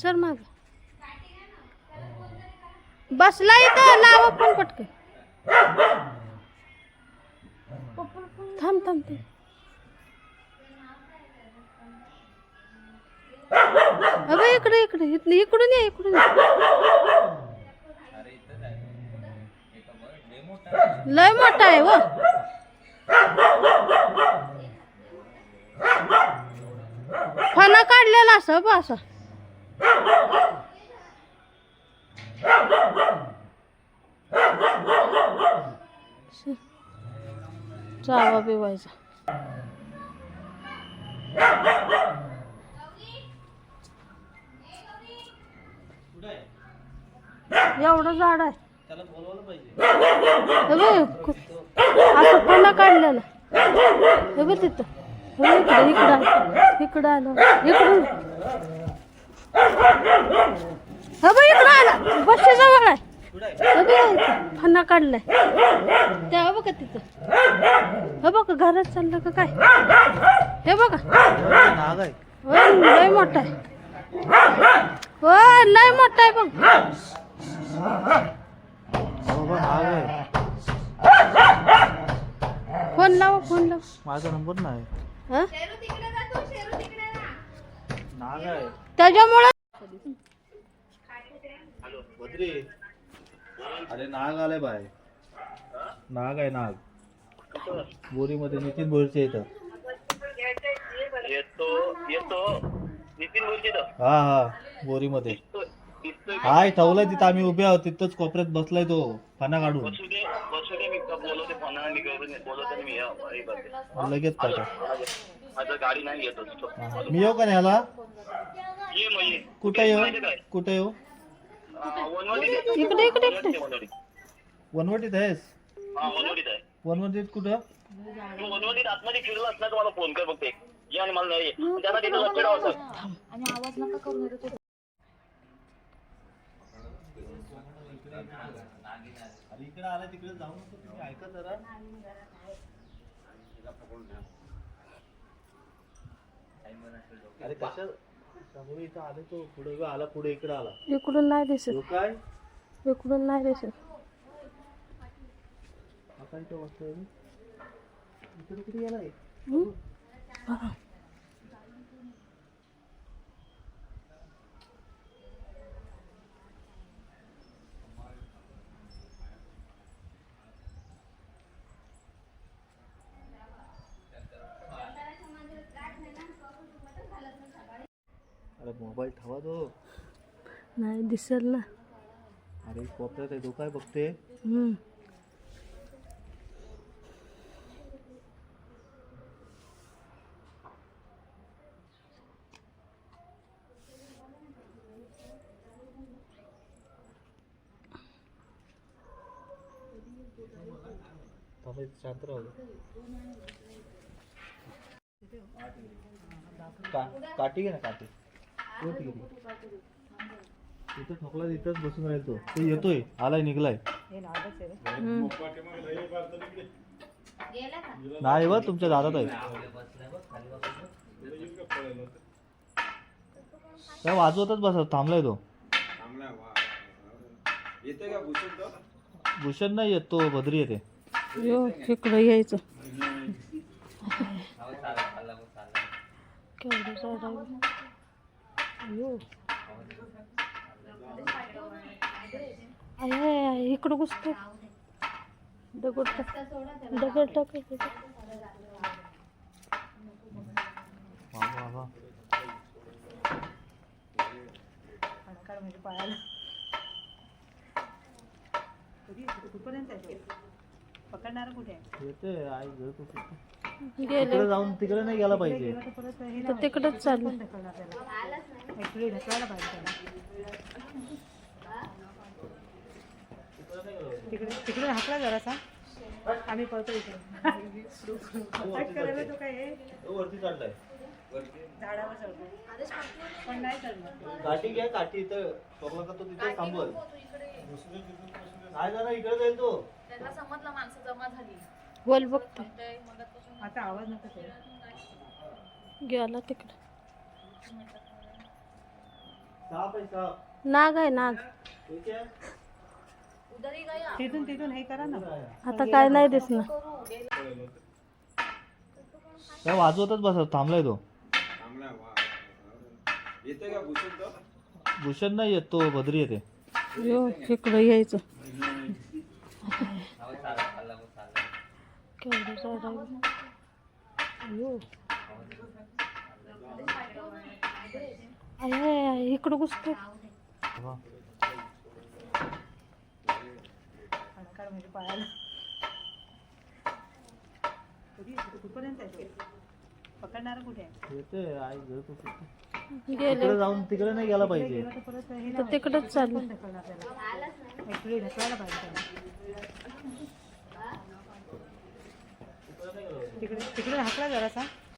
Sir माग. बसला इथं लावा पण पटकन. थांब थांब थांब. अगं इकडे इकडे इथं इकडून ये इकडून ये. लय मोठा आहे व फणा काढलेला असं बा असं. चावा पिवायचा. एवढं झाड आहे. असं पुन्हा काढलेलं. हे बघ तिथं. इकडं इकडं इकडं आलं. इकडून. हे बघ इकडं आला. बसच्या जवळ आहे. हे फणा काढलाय. त्या बघा तिथं. हे बघ घरात चाललं का काय? हे बघा. नाग आहे होय लय मोठा आहे. होय लय मोठा आहे बघ. फोन लावा फोन लावा. माझा नंबर नाही. हा? नाग आहे. त्याच्यामुळे अरे नाग आलाय बाय नाग आहे नाग. बोरीमध्ये नितीन बोरचे इथं हा हा बोरीमध्ये. हाय ठेवलाय तिथं. आम्ही उभे आहोत. तिथंच कोपऱ्यात बसलाय तो फणा काढून. लगेच. मी येऊ का न्यायला? कुठे येऊ माहिती काय? कुठे येऊ आहे. इकडे इकडे. इकडे आहे, वनवटीत. आहेस? हा वनवटीत आहे. वनवटीत कुठं? तू वनवटीत आतमध्ये फिरलास ना मला फोन कर फक्त. ये आणि मला नाही ये. त्यांना तिथं इकडे आला तिकडे जाऊ नको तुम्ही ऐका जरा. अरे कशा त्यामुळे इथं आले तो पुढे आला पुढे इकडे आला इकडून नाही दिसत तो काय इकडून नाही दिसत हा काय तो वाटतोय रे? इकडे कुठे गेलाय हम्म? बघा. अरे मोबाईल ठेवा तो नाही दिसेल ना अरे कोपऱ्यात आहे तो काय बघते हम्म. थांबा इथे शांत राहू दे. का काठी घे ना काठी इथं ठोकला इथंच बसून राहील तो. तो येतोय आलाय निघलाय. नाही व तुमच्या दारात आहे. काय वाजवतच बसत थांबलाय तो. भूषण नाही येत तो भद्री येते. यायचं. केवढं झाड आहे यो आय, आय, आय, इकडं घुसतो दगड टाक दगड टाक. येते आई. गेले तिकडे जाऊन तिकडे नाही गेला पाहिजे तर तिकडंच चाललं तिकडे तिकडे हाकला जरासा. आम्ही पळतो इकडे. करायला तो काय वरती चढलाय झाडावर चढतो. पण नाही चढणार. काठी घ्या काठी इथं. ठोकला का तो तिथे नाही इकडे जाईल तो. बोल बघतो आता आवाज नको. गेला तिकडं. नाग आहे नाग. तिथून तिथून हे करा ना. आता काय नाही दिसणार. काय वाजवतच बसत थांबलाय तो. भूषण नाही येत तो भद्री येते. यो इकडं यायचं. केवढं आय, इकडं घुसतो? पकडणार कुठे तिकडे जाऊन तिकडे नाही गेला पाहिजे. तर तिकडंच चाललं ढकलायला पाहिजे तिकडे तिकडे हाकला जरासा.